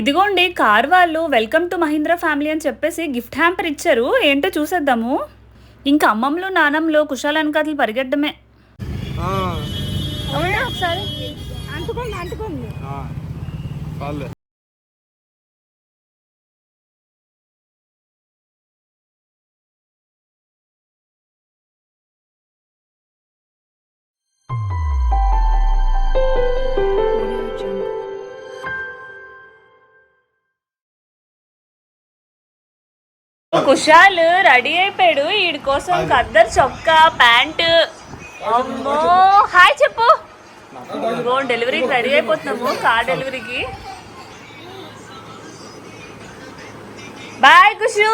ఇదిగోండి కార్ వాళ్ళు welcome to Mahindra family అని చెప్పేసి గిఫ్ట్ హ్యాంపర్ ఇచ్చారు. ఏంటో చూసేద్దాము. ఇంకా అమ్మమ్మలు నానమ్మలు కుషాల్ వెనకాతలు పరిగెట్టడమే. ఒకసారి? అంటుకోండి అంటుకోండి. కుషాల్ రెడీ అయిపోయాడు వీడి కోసం ఖద్దర్ చొక్కా ప్యాంటు. అమ్మో. హాయ్ చెప్పు. ఇదిగో డెలివరీకి రెడీ అయిపోతున్నాము. కార్ డెలివరీకి. బాయ్ కుషు.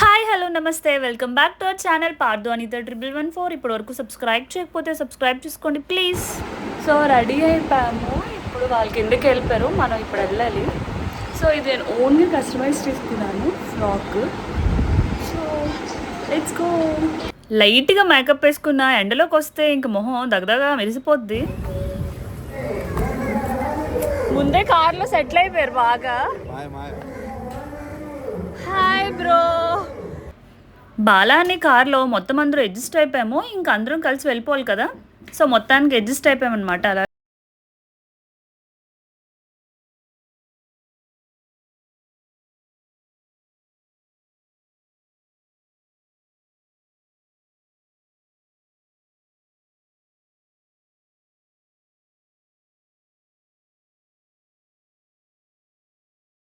హాయ్ హలో నమస్తే. Welcome back to our channel Pardhu Anitha triple one four. ఇప్పటి వరకు సబ్స్క్రైబ్ చేయకపోతే సబ్స్క్రైబ్ చేసుకోండి ప్లీజ్. సో రెడీ అయిపోయాము. ఇప్పుడు వాళ్ళ కిందకి వెళ్ళిపోయారు? మనం ఇప్పుడు వెళ్ళాలి. సో ఇది నేను ఓన్గా కస్టమైజ్ చేసుకున్నాను. ఫ్రాక్ సో లెట్స్ గో లైట్గా మేకప్ వేసుకున్న ఎండలోకి వస్తే ఇంక మొహం దగదగా మెరిసిపోద్ది. ముందే కార్లో సెటిల్ అయిపోయారు బాగా. హాయ్ బ్రో బాలా అనే కార్లో మొత్తం అందరూ అడ్జస్ట్ అయిపోయాము ఇంకా అందరం కలిసి వెళ్ళిపోవాలి కదా. సో మొత్తానికి అడ్జస్ట్ అయిపోయామన్నమాట అలా.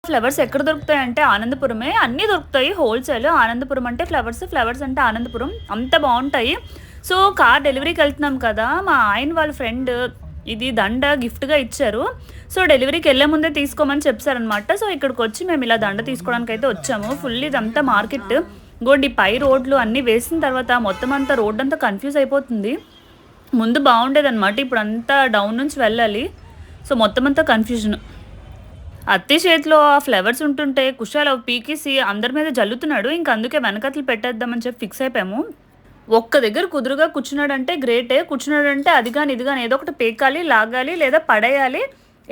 ఫ్లవర్స్ ఎక్కడ దొరుకుతాయి అంటే ఆనందపురమే. అన్నీ దొరుకుతాయి హోల్సేల్. ఆనందపురం అంటే ఫ్లవర్స్ ఫ్లవర్స్ అంటే ఆనందపురం. అంత బాగుంటాయి. సో కార్ డెలివరీకి వెళ్తున్నాం కదా మా ఆయన వాళ్ళ ఫ్రెండ్ ఇది దండ గిఫ్ట్గా ఇచ్చారు. సో డెలివరీకి వెళ్ళే ముందే తీసుకోమని చెప్పారనమాట సో ఇక్కడికి వచ్చి మేము ఇలా దండ తీసుకోవడానికి అయితే వచ్చాము. ఫుల్ ఇదంతా మార్కెట్. గోండి పై రోడ్లు అన్నీ వేసిన తర్వాత మొత్తం అంతా రోడ్ అంతా కన్ఫ్యూజ్ అయిపోతుంది. ముందు బాగుండేదన్నమాట. ఇప్పుడు అంతా డౌన్ నుంచి వెళ్ళాలి. సో మొత్తం అంతా కన్ఫ్యూజన్. అత్తి చేతిలో ఆ ఫ్లవర్స్ ఉంటుంటే కుషాల్ అవి పీకేసి అందరి మీద జల్లుతున్నాడు. ఇంక అందుకే వెనకట్లు పెట్టేద్దామని చెప్పి ఫిక్స్ అయిపోయాము. ఒక్క దగ్గర కుదురుగా కూర్చున్నాడంటే గ్రేటే కూర్చున్నాడంటే అది కానీ ఇది కానీ ఏదో ఒకటి పీకాలి లాగాలి లేదా పడేయాలి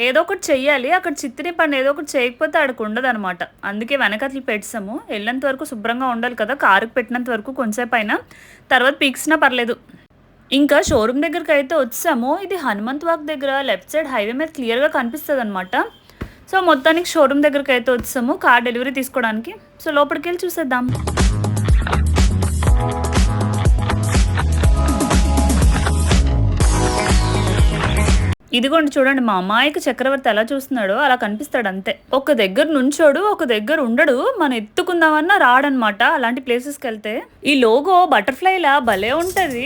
ఏదో ఒకటి చెయ్యాలి. అక్కడ చిత్తిని పని ఏదో ఒకటి చేయకపోతే ఆడకు ఉండదు అనమాట అందుకే వెనకట్లు పెట్టాము వెళ్ళేంత వరకు శుభ్రంగా ఉండాలి కదా కారుకి పెట్టినంత వరకు కొంచెంసేపు అయినా. తర్వాత పీక్సినా పర్లేదు. ఇంకా షోరూమ్ దగ్గరికి అయితే వచ్చాము. ఇది హనుమంత్ వాక్ దగ్గర లెఫ్ట్ సైడ్ హైవే మీద క్లియర్గా కనిపిస్తుంది అనమాట సో మొత్తానికి షోరూమ్ దగ్గరికి అయితే వచ్చాము. కార్ డెలివరీ తీసుకోవడానికి. సో లోపలికి వెళ్ళి చూసేద్దాం. ఇదిగోండి చూడండి మా అమ్మాయికి చక్రవర్తి ఎలా చూస్తున్నాడో అలా కనిపిస్తాడు అంతే. ఒక దగ్గర నుంచోడు ఒక దగ్గర ఉండడు. మనం ఎత్తుకుందామన్నా రాడనమాట అలాంటి ప్లేసెస్కి వెళ్తే. ఈ లోగో బటర్ఫ్లైలా భలే ఉంటుంది.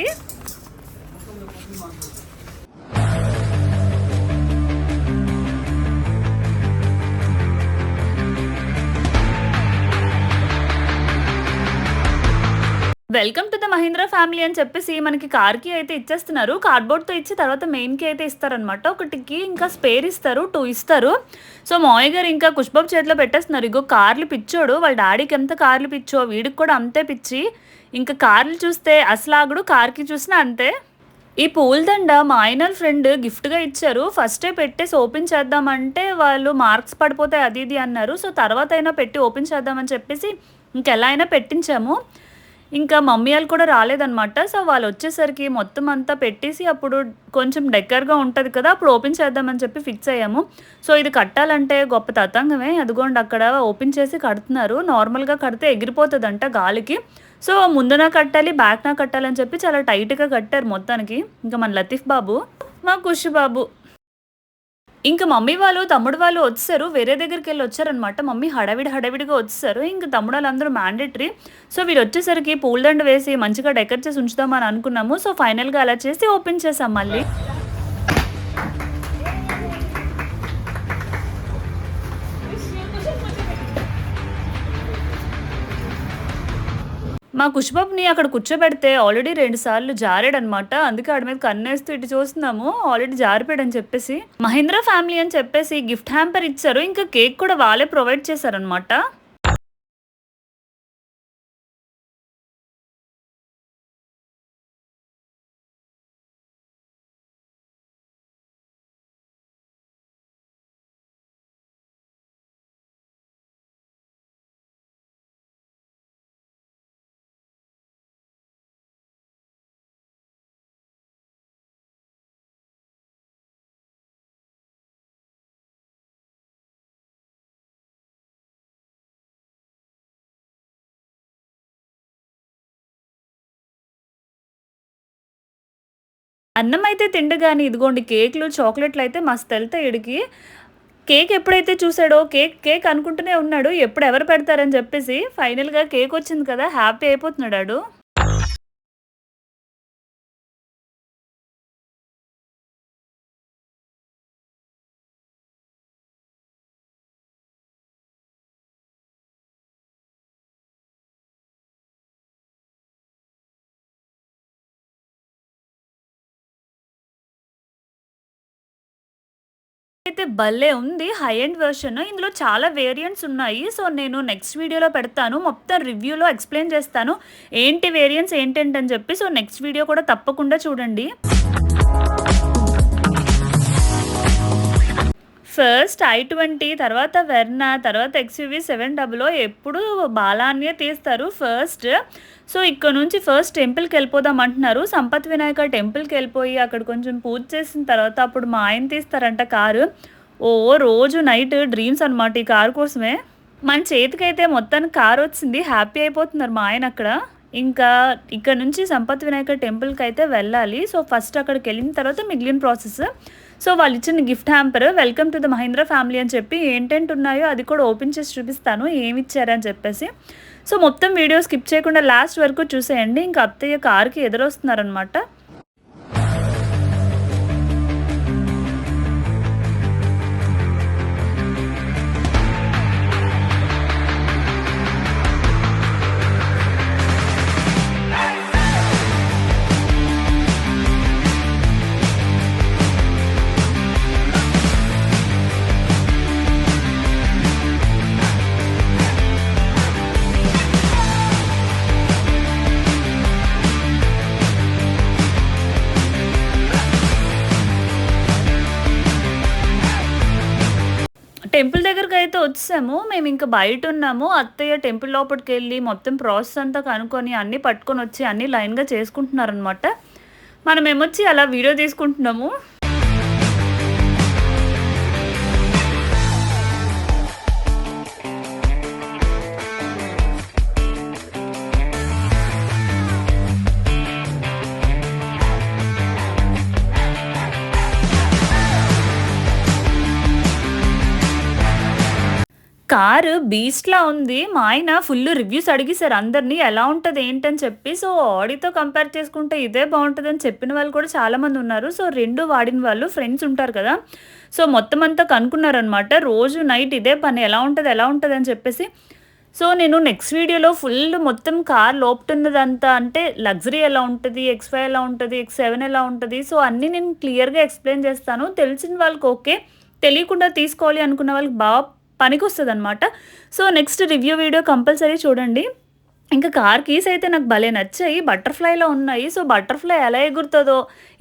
Welcome to the Mahindra family అని చెప్పేసి మనకి కార్కి అయితే ఇచ్చేస్తున్నారు. కార్డ్బోర్డ్తో ఇచ్చి తర్వాత మెయిన్కి అయితే ఇస్తారనమాట ఒకటికి ఇంకా స్పేర్ ఇస్తారు టూ ఇస్తారు. సో మావయ్య గారు ఇంకా కుష్బాబు చేతిలో పెట్టేస్తున్నారు. ఇగో కార్లు పిచ్చోడు వాళ్ళ డాడీకి ఎంత కార్లు పిచ్చో వీడికి కూడా అంతే పిచ్చి. ఇంకా కార్లు చూస్తే అసలాగుడు కార్కి చూసినా అంతే. ఈ పూలదండ మా ఫ్రెండ్ గిఫ్ట్గా ఇచ్చారు. ఫస్టే పెట్టేసి ఓపెన్ చేద్దామంటే వాళ్ళు మార్క్స్ పడిపోతాయి అది ఇది అన్నారు. సో తర్వాత అయినా పెట్టి ఓపెన్ చేద్దామని చెప్పేసి ఇంకెలా అయినా పెట్టించాము. ఇంకా మమ్మీ వాళ్ళు కూడా రాలేదన్నమాట. సో వాళ్ళు వచ్చేసరికి మొత్తం అంతా పెట్టేసి అప్పుడు కొంచెం డెక్కర్గా ఉంటుంది కదా అప్పుడు ఓపెన్ చేద్దామని చెప్పి ఫిక్స్ అయ్యాము. సో ఇది కట్టాలంటే గొప్ప తతంగమే. అదిగోండి అక్కడ ఓపెన్ చేసి కడుతున్నారు. నార్మల్గా కడితే ఎగిరిపోతుందంట గాలికి. సో ముందున కట్టాలి బ్యాక్న కట్టాలని చెప్పి చాలా టైట్గా కట్టారు మొత్తానికి. ఇంకా మన లతీఫ్ బాబు మా కుషి బాబు. ఇంకా మమ్మీ వాళ్ళు తమ్ముడు వాళ్ళు వచ్చారు. వేరే దగ్గరికి వెళ్ళి వచ్చారనమాట మమ్మీ హడావిడి హడావిడిగా వచ్చారు. ఇంకా తమ్ముడు వాళ్ళందరూ మ్యాండేటరీ సో వీళ్ళు వచ్చేసరికి పూలదండ వేసి మంచిగా డెకరేట్ చేసి ఉంచుదామని అనుకున్నాము. సో ఫైనల్గా అలా చేసి ఓపెన్ చేసాం మళ్ళీ. మా కుష్బాబుని అక్కడ కూర్చోబెడితే ఆల్రెడీ రెండు సార్లు జారాడనమాట. అందుకే ఆడి మీద కన్నేస్తూ ఇటు చూస్తున్నాము. ఆల్రెడీ జారిపోయాడని చెప్పేసి. మహేంద్ర ఫ్యామిలీ అని చెప్పేసి గిఫ్ట్ హ్యాంపర్ ఇచ్చారు. ఇంకా కేక్ కూడా వాళ్ళే ప్రొవైడ్ చేశారనమాట. అన్నం అయితే తిండు కానీ ఇదిగోండి కేక్లు చాక్లెట్లు అయితే మస్తు వెళ్తాయి ఇడికి కేక్ ఎప్పుడైతే చూసాడో కేక్ కేక్ అనుకుంటూనే ఉన్నాడు ఎప్పుడు ఎవరు పెడతారని చెప్పేసి ఫైనల్గా కేక్ వచ్చింది కదా హ్యాపీ అయిపోతున్నాడు అయితే భలే ఉంది హై ఎండ్ వెర్షన్ ఇందులో చాలా వేరియంట్స్ ఉన్నాయి. సో నేను నెక్స్ట్ వీడియోలో పెడతాను. మొత్తం రివ్యూలో ఎక్స్ప్లెయిన్ చేస్తాను. ఏంటి వేరియంట్స్ ఏంటంటని చెప్పి. సో నెక్స్ట్ వీడియో కూడా తప్పకుండా చూడండి. ఫస్ట్ ఐ ట్వంటీ తర్వాత వెర్నా తర్వాత ఎక్స్యూవీ సెవెన్ డబుల్లో ఎప్పుడు బాలాన్నే తీస్తారు ఫస్ట్ సో ఇక్కడ నుంచి ఫస్ట్ టెంపుల్కి వెళ్ళిపోదాం అంటున్నారు. సంపత్ వినాయక టెంపుల్కి వెళ్ళిపోయి అక్కడ కొంచెం పూజ చేసిన తర్వాత అప్పుడు మా ఆయన తీస్తారంట కారు. ఓ రోజు నైట్ డ్రీమ్స్ అనమాట ఈ కారు కోసమే. మన చేతికైతే మొత్తానికి కారు వచ్చింది. హ్యాపీ అయిపోతున్నారు మా ఆయన అక్కడ. ఇంకా ఇక్కడ నుంచి సంపత్ వినాయక టెంపుల్కి అయితే వెళ్ళాలి. సో ఫస్ట్ అక్కడికి వెళ్ళిన తర్వాత మిగిలిన ప్రాసెస్ సో వాళ్ళు ఇచ్చిన gift hamper welcome to the Mahindra family అని చెప్పి ఏంటంటే ఉన్నాయో అది కూడా ఓపెన్ చేసి చూపిస్తాను ఏమి ఇచ్చారని చెప్పేసి. సో మొత్తం వీడియో స్కిప్ చేయకుండా లాస్ట్ వరకు చూసేయండి ఇంకా అత్తయ్య కార్కి ఎదురొస్తున్నారనమాట వచ్చాము. మేము ఇంకా బయట ఉన్నాము. అత్తయ్య టెంపుల్ లోపలికి వెళ్ళి మొత్తం ప్రాసెస్ అంతా కనుక్కొని అన్నీ పట్టుకొని వచ్చి అన్నీ లైన్గా చేసుకుంటున్నారనమాట మనం ఏమొచ్చి అలా వీడియో తీసుకుంటున్నాము. కారు బీస్ట్లా ఉంది. మా ఆయన ఫుల్ రివ్యూస్ అడిగేశారు అందరినీ ఎలా ఉంటుంది ఏంటని చెప్పి. సో ఆడితో కంపేర్ చేసుకుంటే ఇదే బాగుంటుంది అని చెప్పిన వాళ్ళు కూడా చాలామంది ఉన్నారు. సో రెండు వాడిన వాళ్ళు ఫ్రెండ్స్ ఉంటారు కదా. సో మొత్తం అంతా కనుక్కున్నారనమాట రోజు నైట్ ఇదే పని ఎలా ఉంటుంది ఎలా ఉంటుంది అని చెప్పేసి. సో నేను నెక్స్ట్ వీడియోలో ఫుల్ మొత్తం కార్ లోపుతున్నదంతా అంటే లగ్జరీ ఎలా ఉంటుంది ఎక్స్ ఫైవ్ ఎలా ఉంటుంది ఎక్స్ సెవెన్ ఎలా ఉంటుంది. సో అన్నీ నేను క్లియర్గా ఎక్స్ప్లెయిన్ చేస్తాను. తెలిసిన వాళ్ళకి ఓకే. తెలియకుండా తీసుకోవాలి అనుకున్న వాళ్ళకి బాగా పనికొస్తుంది అనమాట so next review video compulsory చూడండి. ఇంకా కార్ కీస్ అయితే నాకు భలే నచ్చాయి. బటర్ఫ్లైలో ఉన్నాయి. సో బటర్ఫ్లై ఎలా ఎగురుతుందో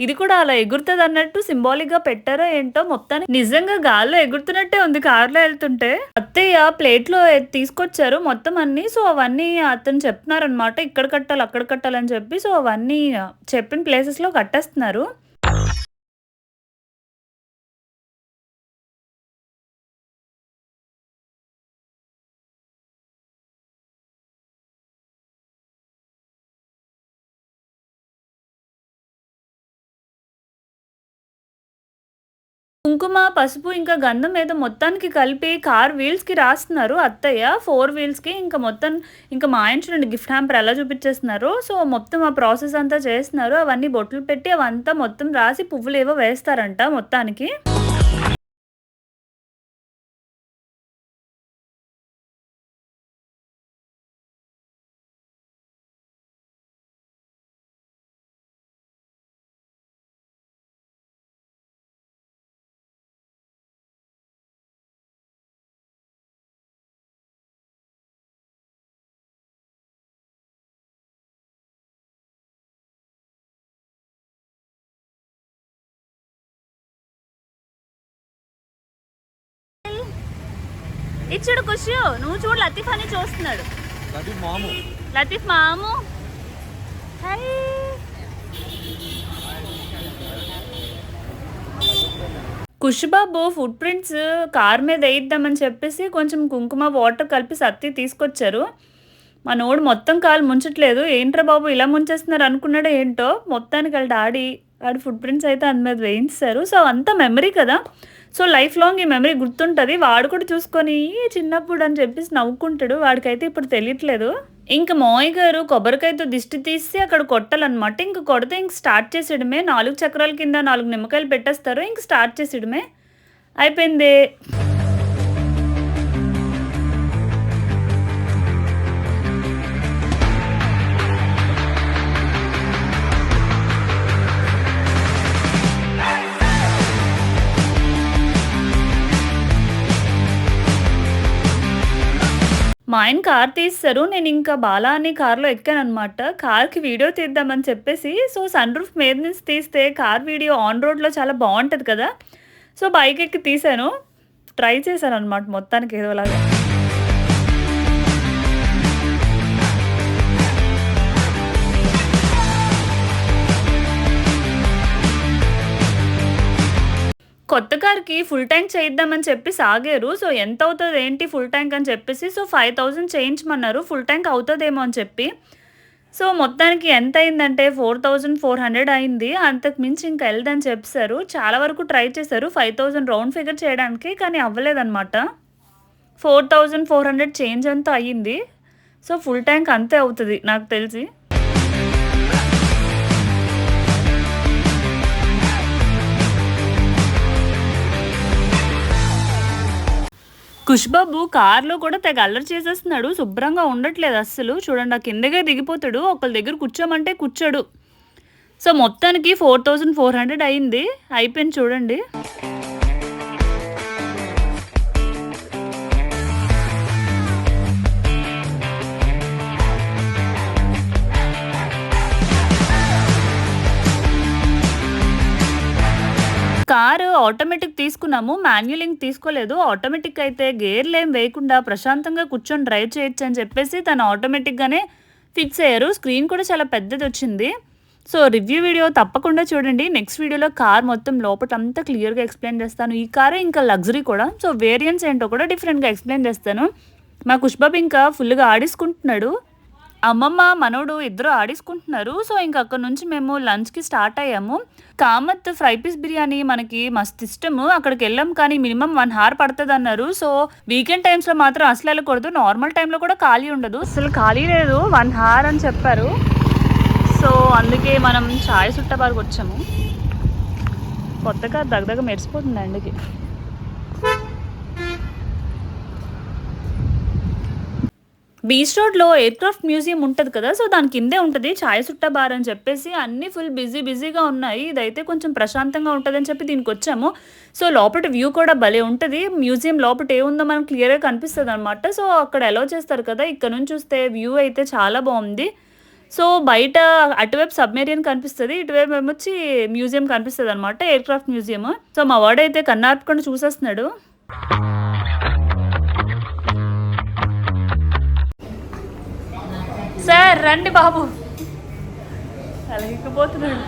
ఇది కూడా అలా ఎగురుతుంది అన్నట్టు సింబాలిక్గా పెట్టారో ఏంటో మొత్తానికి నిజంగా గాల్లో ఎగురుతున్నట్టే ఉంది కార్లో వెళ్తుంటే. అత్తయ్య ప్లేట్లో తీసుకొచ్చారు మొత్తం అన్ని. సో అవన్నీ అతను చెప్తున్నారనమాట ఇక్కడ కట్టాలి అక్కడ కట్టాలని చెప్పి. సో అవన్నీ చెప్పిన ప్లేసెస్లో కట్టేస్తున్నారు. కుంకుమ పసుపు ఇంకా గంధం ఏదో మొత్తానికి కలిపి కార్ వీల్స్కి రాస్తున్నారు అత్తయ్య. ఫోర్ వీల్స్కి ఇంకా మొత్తం ఇంకా మా ఆయన చూడండి గిఫ్ట్ హ్యాంపర్ ఎలా చూపించేస్తున్నారు. సో మొత్తం ఆ ప్రాసెస్ అంతా చేస్తున్నారు. అవన్నీ బొట్లు పెట్టి అవంతా మొత్తం రాసి పువ్వులు ఏవో వేస్తారంట మొత్తానికి. ఇచ్చుడు ఖుషి. నువ్వు చూడు లతీఫ్ అని చూస్తున్నాడు. అది మాము. లతీఫ్ మాము. Hi Kushibabu footprints car మీద వేయిద్దామని చెప్పేసి కొంచెం కుంకుమ వాటర్ కలిపి సత్తి తీసుకొచ్చారు. మా నోడు మొత్తం కాలు ముంచట్లేదు. ఏంట్రా బాబు ఇలా ముంచేస్తున్నారు అనుకున్నాడో ఏంటో? మొత్తానికి వాళ్ళ డాడీ వాడి ఫుట్ ప్రింట్స్ అయితే అందు మీద వేయించారు సో అంతా మెమరీ కదా. సో లైఫ్ లాంగ్ ఈ మెమరీ గుర్తుంటుంది. వాడు కూడా చూసుకొని చిన్నప్పుడు అని చెప్పేసి నవ్వుకుంటాడు. వాడికైతే ఇప్పుడు తెలియట్లేదు. ఇంకా మోయ్ గారు కొబ్బరికాయతో దిష్టి తీసి అక్కడ కొట్టాలన్నమాట. ఇంక కొడితే ఇంక స్టార్ట్ చేసేయడమే. నాలుగు చక్రాల కింద నాలుగు నిమ్మకాయలు పెట్టేస్తారు. ఇంక స్టార్ట్ చేసేయడమే. అయిపోయింది. ఆయన కార్ తీస్తారు. నేను ఇంకా బాలా అని కార్లో ఎక్కాను అనమాట కార్కి వీడియో తీద్దామని చెప్పేసి సో సన్ రూఫ్ మీద నుంచి తీస్తే కార్ వీడియో ఆన్ రోడ్లో చాలా బాగుంటుంది కదా. సో బైక్ ఎక్కి తీసాను ట్రై చేశాను అనమాట మొత్తానికి ఏదోలాగా. కొత్త కార్కి ఫుల్ ట్యాంక్ చేయిద్దామని చెప్పి సాగారు. సో ఎంత అవుతుంది ఏంటి ఫుల్ ట్యాంక్ అని చెప్పేసి సో ఫైవ్ థౌజండ్ చేయించమన్నారు. ఫుల్ ట్యాంక్ అవుతుందేమో అని చెప్పి. సో మొత్తానికి ఎంత అయిందంటే ఫోర్ థౌజండ్ ఫోర్ హండ్రెడ్ అయింది. అంతకు మించి ఇంకా వెళ్ళదని చెప్పారు. చాలా వరకు ట్రై చేశారు. ఫైవ్ థౌజండ్ రౌండ్ ఫిగర్ చేయడానికి కానీ అవ్వలేదన్నమాట. Four thousand four hundred change అంతా అయ్యింది. సో ఫుల్ ట్యాంక్ అంతే అవుతుంది నాకు తెలిసి. కుష్బాబు కార్లో కూడా తెగ అల్లరి చేసేస్తున్నాడు. శుభ్రంగా ఉండట్లేదు అస్సలు. చూడండి ఆ కిందకే దిగిపోతాడు. ఒకళ్ళ దగ్గర కూర్చోమంటే కూర్చోడు. సో మొత్తానికి ఫోర్ థౌజండ్ ఫోర్ హండ్రెడ్ అయింది. అయిపోయింది చూడండి. కారు ఆటోమేటిక్ తీసుకున్నాము మాన్యులింగ్ తీసుకోలేదు. ఆటోమేటిక్ అయితే గేర్లు ఏం వేయకుండా ప్రశాంతంగా కూర్చొని డ్రైవ్ చేయొచ్చు అని చెప్పేసి తను ఆటోమేటిక్గానే ఫిక్స్ అయ్యారు. స్క్రీన్ కూడా చాలా పెద్దది వచ్చింది. సో రివ్యూ వీడియో తప్పకుండా చూడండి. నెక్స్ట్ వీడియోలో కార్ మొత్తం లోపల అంతా క్లియర్గా ఎక్స్ప్లెయిన్ చేస్తాను. ఈ కారే ఇంకా లగ్జరీ కూడా. సో వేరియంట్స్ ఏంటో కూడా డిఫరెంట్గా ఎక్స్ప్లెయిన్ చేస్తాను. మా కుష్బాబ్ ఇంకా ఫుల్గా ఆడేసుకుంటున్నాడు. అమ్మమ్మ మనోడు ఇద్దరు ఆడేసుకుంటున్నారు. సో ఇంక అక్కడ నుంచి మేము లంచ్కి స్టార్ట్ అయ్యాము. కామత్ ఫ్రై పీస్ బిర్యానీ మనకి మస్తు ఇష్టము. అక్కడికి వెళ్ళాం కానీ మినిమం వన్ హార్ పడుతుంది అన్నారు సో వీకెండ్ టైమ్స్లో మాత్రం అసలు వెళ్ళకూడదు. నార్మల్ టైంలో కూడా ఖాళీ ఉండదు. అసలు ఖాళీ లేదు. వన్ హార్ అని చెప్పారు. సో అందుకే మనం చాయ్ సుట్టబార్కి వచ్చాము కొత్తగా దగ్గర మెరిసిపోతుంది అండికి. బీచ్ రోడ్లో ఎయిర్క్రాఫ్ట్ మ్యూజియం ఉంటుంది కదా సో దాని కిందే ఉంటుంది ఛాయ్ సుట్ట బార్ అని చెప్పేసి అన్నీ ఫుల్ బిజీ బిజీగా ఉన్నాయి. ఇదైతే కొంచెం ప్రశాంతంగా ఉంటుందని చెప్పి దీనికి వచ్చాము. సో లోపల వ్యూ కూడా భలే ఉంటుంది. మ్యూజియం లోపల ఏముందో మనకు క్లియర్గా కనిపిస్తుంది అనమాట సో అక్కడ అలో చేస్తారు కదా ఇక్కడ నుంచి చూస్తే వ్యూ అయితే చాలా బాగుంది. సో బయట అటువైపు సబ్మెరియన్ కనిపిస్తుంది ఇటువైపు ఏమొచ్చి మ్యూజియం కనిపిస్తుంది అనమాట ఎయిర్క్రాఫ్ట్ మ్యూజియం సో మా వాడు అయితే కన్నార్పకుండా చూసేస్తున్నాడు. సార్ రండి బాబు. అలగిపోతున్నాడు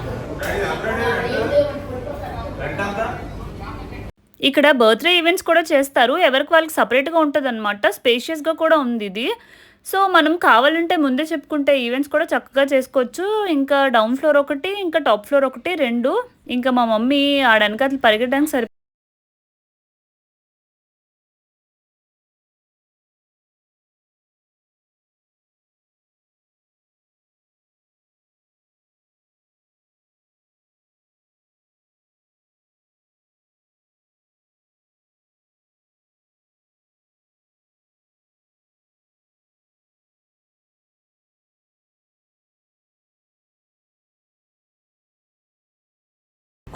ఇక్కడ బర్త్డే ఈవెంట్స్ కూడా చేస్తారు. ఎవరికి వాళ్ళకి సపరేట్గా ఉంటుంది అనమాట స్పేషియస్గా కూడా ఉంది ఇది. సో మనం కావాలంటే ముందే చెప్పుకుంటే ఈవెంట్స్ కూడా చక్కగా చేసుకోవచ్చు. ఇంకా డౌన్ ఫ్లోర్ ఒకటి ఇంకా టాప్ ఫ్లోర్ ఒకటి రెండు. ఇంకా మా మమ్మీ ఆడనక అట్లా పరిగెట్టడానికి సరి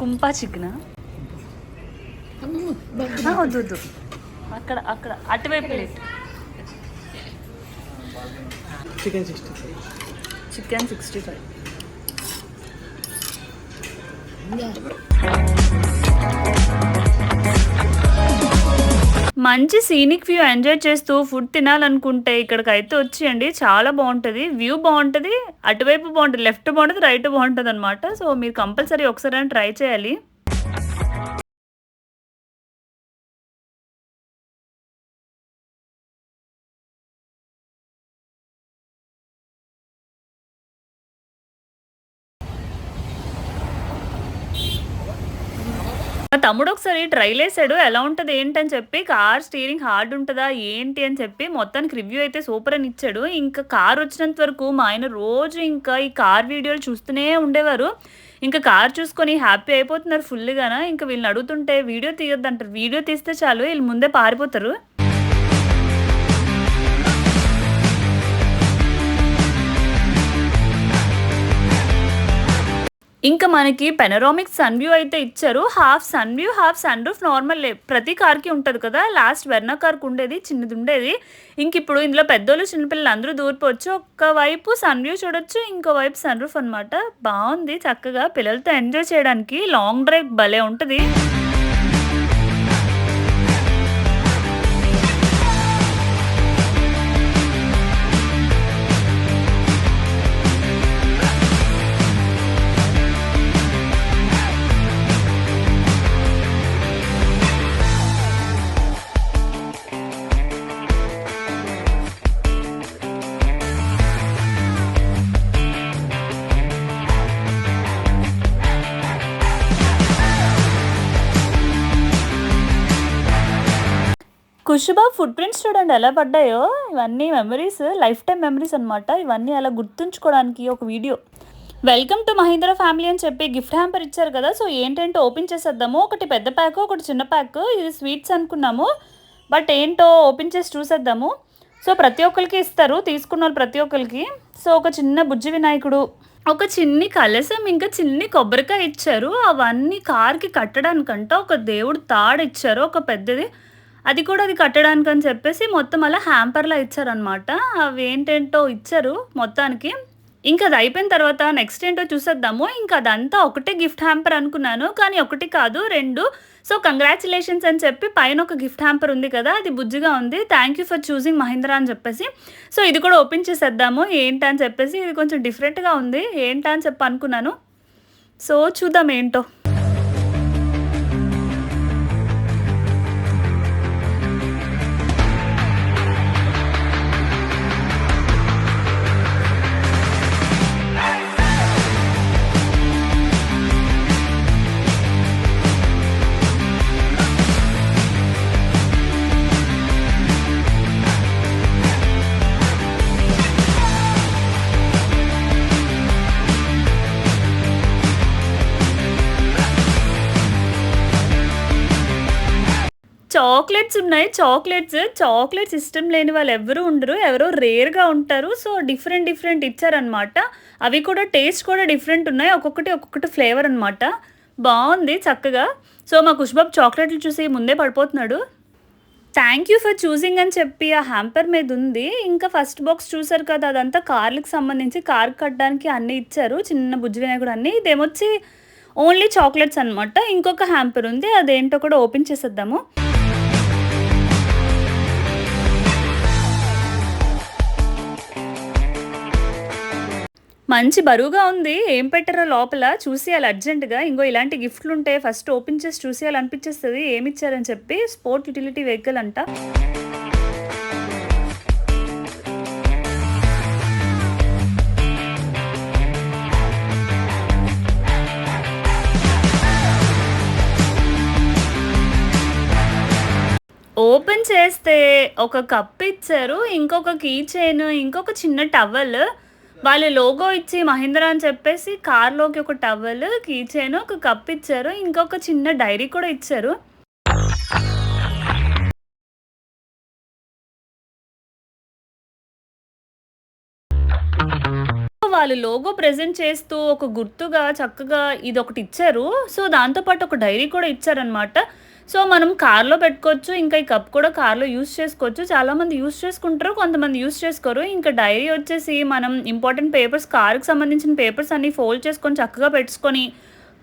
కుంపా చికెన్ వద్దు వద్దు. అక్కడ అక్కడ అటువైపు plate chicken sixty five chicken sixty five మంచి సీనిక్ వ్యూ ఎంజాయ్ చేస్తూ ఫుడ్ తినాలనుకుంటే ఇక్కడికి అయితే వచ్చేయండి. చాలా బాగుంటుంది. వ్యూ బాగుంటుంది. అటువైపు బాగుంటుంది. లెఫ్ట్ బాగుంటుంది. రైట్ బాగుంటుంది అనమాట సో మీరు కంపల్సరీ ఒకసారి ట్రై చేయాలి. తమ్ముడు ఒకసారి ట్రైల్ వేసాడు. ఎలా ఉంటుంది ఏంటని చెప్పి కార్ స్టీరింగ్ హార్డ్ ఉంటుందా ఏంటి అని చెప్పి మొత్తానికి రివ్యూ అయితే సూపర్ అని ఇచ్చాడు. ఇంకా కార్ వచ్చినంత వరకు మా ఆయన రోజు ఇంకా ఈ కార్ వీడియోలు చూస్తూనే ఉండేవారు. ఇంకా కార్ చూసుకొని హ్యాపీ అయిపోతున్నారు ఫుల్గాన ఇంకా వీళ్ళని అడుగుతుంటే వీడియో తీయొద్దంటారు. వీడియో తీస్తే చాలు వీళ్ళు ముందే పారిపోతారు. ఇంకా మనకి పెనరామిక్ సన్ వ్యూ అయితే ఇచ్చారు. Half sun view half sun roof normal ప్రతి కార్కి ఉంటుంది కదా. లాస్ట్ వెర్నా కార్కి ఉండేది చిన్నది ఉండేది. ఇంక ఇప్పుడు ఇందులో పెద్దోళ్ళు చిన్నపిల్లలు అందరూ దూరిపోవచ్చు. ఒక వైపు సన్ వ్యూ చూడొచ్చు ఇంకో వైపు సన్ రూఫ్ అనమాట బాగుంది చక్కగా. పిల్లలతో ఎంజాయ్ చేయడానికి లాంగ్ డ్రైవ్ భలే ఉంటుంది. కుషుబా ఫుట్ ప్రింట్స్ చూడండి ఎలా పడ్డాయో. ఇవన్నీ మెమరీస్ లైఫ్ టైం మెమరీస్ అనమాట ఇవన్నీ అలా గుర్తుంచుకోవడానికి ఒక video welcome to Mahindra family అని చెప్పి గిఫ్ట్ హ్యాంపర్ ఇచ్చారు కదా. సో ఏంటంటే ఓపెన్ చేసేద్దాము. ఒకటి పెద్ద ప్యాక్ ఒకటి చిన్న ప్యాక్ ఇది స్వీట్స్ అనుకున్నాము. బట్ ఏంటో ఓపెన్ చేసి చూసేద్దాము. సో ప్రతి ఒక్కరికి ఇస్తారు. తీసుకున్న వాళ్ళు ప్రతి ఒక్కరికి. సో ఒక చిన్న బుజ్జి వినాయకుడు. ఒక చిన్ని కలసం ఇంకా చిన్ని కొబ్బరికాయ ఇచ్చారు. అవన్నీ కార్కి కట్టడానికంట ఒక దేవుడు తాడు ఇచ్చారు. ఒక పెద్దది అది కూడా అది కట్టడానికి అని చెప్పేసి మొత్తం అలా హ్యాంపర్లా ఇచ్చారనమాట అవి ఏంటేంటో ఇచ్చారు మొత్తానికి. ఇంకా అది అయిపోయిన తర్వాత నెక్స్ట్ ఏంటో చూసేద్దాము. ఇంకా అదంతా ఒకటే గిఫ్ట్ హ్యాంపర్ అనుకున్నాను. కానీ ఒకటి కాదు రెండు. సో కంగ్రాచులేషన్స్ అని చెప్పి పైన ఒక గిఫ్ట్ హ్యాంపర్ ఉంది కదా అది బుజ్జిగా ఉంది. థ్యాంక్ యూ ఫర్ చూసింగ్ మహీంద్రా అని చెప్పేసి. సో ఇది కూడా ఓపెన్ చేసేద్దాము. ఏంటని చెప్పేసి ఇది కొంచెం డిఫరెంట్గా ఉంది. ఏంటని అని చెప్పి అనుకున్నాను. సో చూద్దాం ఏంటో. చాక్లెట్స్ ఉన్నాయి. చాక్లెట్స్ చాక్లెట్స్ ఇష్టం లేని వాళ్ళు ఎవరు ఉండరు. ఎవరో రేర్గా ఉంటారు. సో డిఫరెంట్ డిఫరెంట్ ఇచ్చారనమాట అవి కూడా టేస్ట్ కూడా డిఫరెంట్ ఉన్నాయి. ఒక్కొక్కటి ఒక్కొక్కటి ఫ్లేవర్ అనమాట బాగుంది చక్కగా. సో మా కుష్బాబ్ చాక్లెట్లు చూసి ముందే పడిపోతున్నాడు. థ్యాంక్ యూ ఫర్ చూసింగ్ అని చెప్పి ఆ హ్యాంపర్ మీద ఉంది. ఇంకా ఫస్ట్ బాక్స్ చూసారు కదా అదంతా కార్లకు సంబంధించి కార్ కట్టడానికి అన్నీ ఇచ్చారు. చిన్న బుజ్జి వినాయకుడు అన్నీ. ఇదేమొచ్చి ఓన్లీ చాక్లెట్స్ అనమాట ఇంకొక హ్యాంపర్ ఉంది. అదేంటో కూడా ఓపెన్ చేసేద్దాము. మంచి బరువుగా ఉంది. ఏం పెట్టారో లోపల? చూసేయాలి అర్జెంటుగా. ఇంకో ఇలాంటి గిఫ్ట్లు ఉంటే ఫస్ట్ ఓపెన్ చేసి చూసేయాలి అనిపించేస్తుంది. ఏమి ఇచ్చారని చెప్పి స్పోర్ట్ యూటిలిటీ వెహికల్ అంట. ఓపెన్ చేస్తే ఒక కప్ ఇచ్చారు. ఇంకొక కీ చైన్ ఇంకొక చిన్న టవల్. వాళ్ళు లోగో ఇచ్చి మహీంద్రా అని చెప్పేసి కార్లోకి ఒక టవల్ కీచైన్ ఒక కప్ ఇచ్చారు. ఇంకొక చిన్న డైరీ కూడా ఇచ్చారు. వాళ్ళు లోగో ప్రెజెంట్ చేస్తూ ఒక గుర్తుగా చక్కగా ఇది ఒకటి ఇచ్చారు. సో దాంతోపాటు ఒక డైరీ కూడా ఇచ్చారనమాట సో మనం కార్లో పెట్టుకోవచ్చు ఇంకా ఈ కప్ కూడా కార్లో యూస్ చేసుకోవచ్చు. చాలామంది యూస్ చేసుకుంటారు కొంతమంది యూస్ చేసుకోరు. ఇంకా డైరీ వచ్చేసి మనం ఇంపార్టెంట్ పేపర్స్ కార్కి సంబంధించిన పేపర్స్ అన్ని ఫోల్డ్ చేసుకొని చక్కగా పెట్టుకొని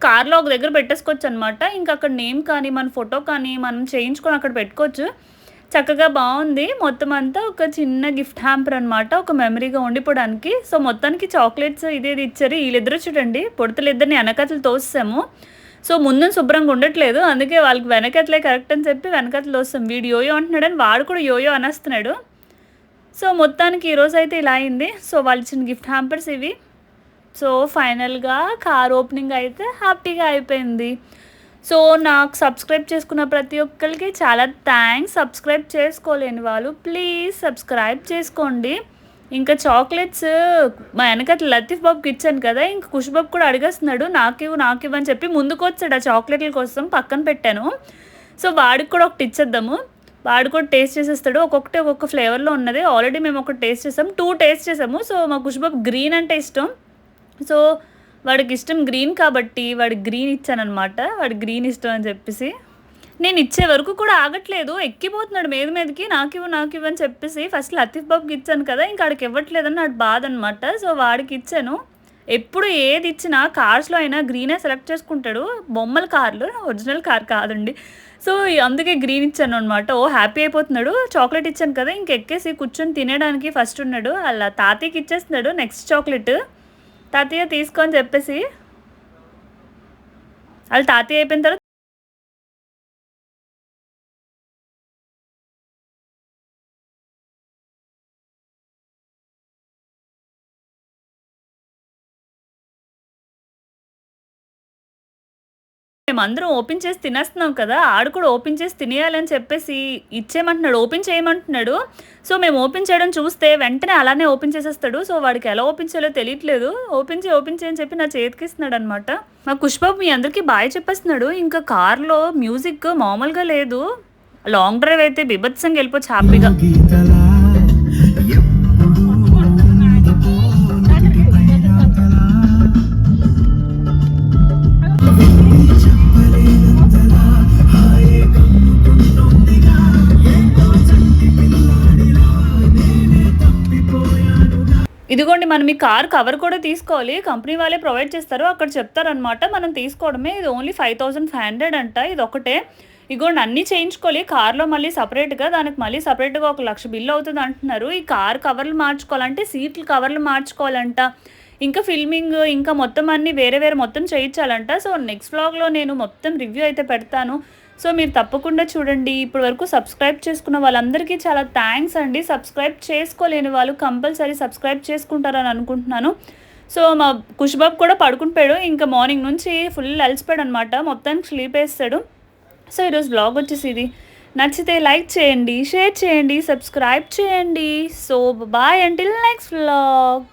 కార్లో ఒక దగ్గర పెట్టేసుకోవచ్చు అనమాట ఇంకా అక్కడ నేమ్ కానీ మన ఫోటో కానీ మనం చేయించుకొని అక్కడ పెట్టుకోవచ్చు. చక్కగా బాగుంది. మొత్తం అంతా ఒక చిన్న గిఫ్ట్ హ్యాంపర్ అనమాట ఒక మెమరీగా ఉండిపోవడానికి. సో మొత్తానికి చాక్లెట్స్ ఇదేది ఇచ్చారు. వీళ్ళిద్దరు చూడండి పొడతలు ఇద్దరిని వెనకతలు తోస్తాము సో ముందు శుభ్రంగా ఉండట్లేదు. అందుకే వాళ్ళకి వెనకట్లే కరెక్ట్ అని చెప్పి వెనకట్లు వస్తాం. వీడు యోయో అంటున్నాడని వాడు కూడా యోయో అనేస్తున్నాడు. సో మొత్తానికి ఈరోజు అయితే ఇలా అయింది. సో వాళ్ళు ఇచ్చిన గిఫ్ట్ హ్యాంపర్స్ ఇవి. సో ఫైనల్గా కార్ ఓపెనింగ్ అయితే హ్యాపీగా అయిపోయింది. సో నాకు సబ్స్క్రైబ్ చేసుకున్న ప్రతి ఒక్కరికి చాలా థ్యాంక్స్ సబ్స్క్రైబ్ చేసుకోలేని వాళ్ళు ప్లీజ్ సబ్స్క్రైబ్ చేసుకోండి. ఇంకా చాక్లెట్స్ మా వెనకట్ల లతీఫ్ బాబుకి ఇచ్చాను కదా ఇంకా ఖుష్ బాబు కూడా అడిగేస్తున్నాడు నాకు ఇవ్వు నాకు అని చెప్పి ముందుకు వచ్చాడు ఆ చాక్లెట్ల కోసం పక్కన పెట్టాను. సో వాడికి కూడా ఒకటి ఇచ్చేద్దాము. వాడు కూడా టేస్ట్ చేసేస్తాడు. ఒక్కొక్కటి ఒక్కొక్క ఫ్లేవర్లో ఉన్నది. ఆల్రెడీ మేము ఒకటి టేస్ట్ చేసాం టూ టేస్ట్ చేసాము. సో మా ఖుష్ గ్రీన్ అంటే ఇష్టం. సో వాడికి ఇష్టం గ్రీన్ కాబట్టి వాడికి గ్రీన్ ఇచ్చానమాట వాడి గ్రీన్ ఇష్టం అని చెప్పేసి. నేను ఇచ్చే వరకు కూడా ఆగట్లేదు. ఎక్కిపోతున్నాడు మీద మీదకి. నాకు నాకివ్వు నాకు అని చెప్పేసి ఫస్ట్ లతీఫ్ బాబుకి ఇచ్చాను కదా ఇంకా ఆడికి ఇవ్వట్లేదని నాకు బాధ అనమాట సో వాడికి ఇచ్చాను. ఎప్పుడు ఏది ఇచ్చినా కార్స్లో అయినా గ్రీనే సెలెక్ట్ చేసుకుంటాడు. బొమ్మల కార్లు ఒరిజినల్ కార్ కాదండి. సో అందుకే గ్రీన్ ఇచ్చాను అనమాట ఓ హ్యాపీ అయిపోతున్నాడు. చాక్లెట్ ఇచ్చాను కదా ఇంకెక్కేసి కూర్చొని తినేయడానికి ఫస్ట్ ఉన్నాడు. అలా తాతయ్యకి ఇచ్చేస్తున్నాడు నెక్స్ట్ చాక్లెట్ తాతయ్య తీసుకొని చెప్పేసి వాళ్ళు తాతయ్య అయిపోయిన తర్వాత మేమందరం ఓపెన్ చేసి తినేస్తున్నాం కదా ఆడు కూడా ఓపెన్ చేసి తినేయాలని చెప్పేసి ఇచ్చేయమంటున్నాడు ఓపెన్ చేయమంటున్నాడు. సో మేము ఓపెన్ చేయడం చూస్తే వెంటనే అలానే ఓపెన్ చేసేస్తాడు. సో వాడికి ఎలా ఓపెన్ చేయాలో తెలియట్లేదు. ఓపెన్ చేయి ఓపెన్ చేయని చెప్పి నా చేతికి ఇస్తున్నాడు అనమాట మా కుష్బాబు మీ అందరికీ బాయ్ చెప్పేస్తున్నాడు. ఇంకా కార్లో మ్యూజిక్ మామూలుగా లేదు. లాంగ్ డ్రైవ్ అయితే బిభత్సంగా వెళ్ళిపోవచ్చు హ్యాపీగా. ఇదిగోండి మనం ఈ కార్ కవర్ కూడా తీసుకోవాలి. కంపెనీ వాళ్ళే ప్రొవైడ్ చేస్తారు. అక్కడ చెప్తారనమాట మనం తీసుకోవడమే. ఇది only five thousand five hundred అంట. ఇది ఒకటే ఇదిగోండి అన్నీ చేయించుకోవాలి. కార్లో మళ్ళీ సపరేట్గా దానికి మళ్ళీ సపరేట్గా ఒక లక్ష బిల్లు అవుతుంది అంటున్నారు. ఈ కార్ కవర్లు మార్చుకోవాలంటే సీట్లు కవర్లు మార్చుకోవాలంట. ఇంకా ఫిల్మింగ్ ఇంకా మొత్తం అన్నీ వేరే వేరే మొత్తం చేయించాలంట. సో నెక్స్ట్ వ్లాగ్లో నేను మొత్తం రివ్యూ అయితే పెడతాను. సో మీరు తప్పకుండా చూడండి. ఇప్పటి వరకు సబ్స్క్రైబ్ చేసుకున్న వాళ్ళందరికీ చాలా థ్యాంక్స్ అండి. సబ్స్క్రైబ్ చేసుకోలేని వాళ్ళు కంపల్సరీ సబ్స్క్రైబ్ చేసుకుంటారని అనుకుంటున్నాను. సో మా కుష్బాబు కూడా పడుకుంటాడు ఇంకా మార్నింగ్ నుంచి ఫుల్ అలసిపోయాడు అనమాట మొత్తానికి స్లీప్ వేస్తాడు. సో ఈరోజు బ్లాగ్ వచ్చేసి ఇది నచ్చితే లైక్ చేయండి షేర్ చేయండి సబ్స్క్రైబ్ చేయండి. So bye until next blog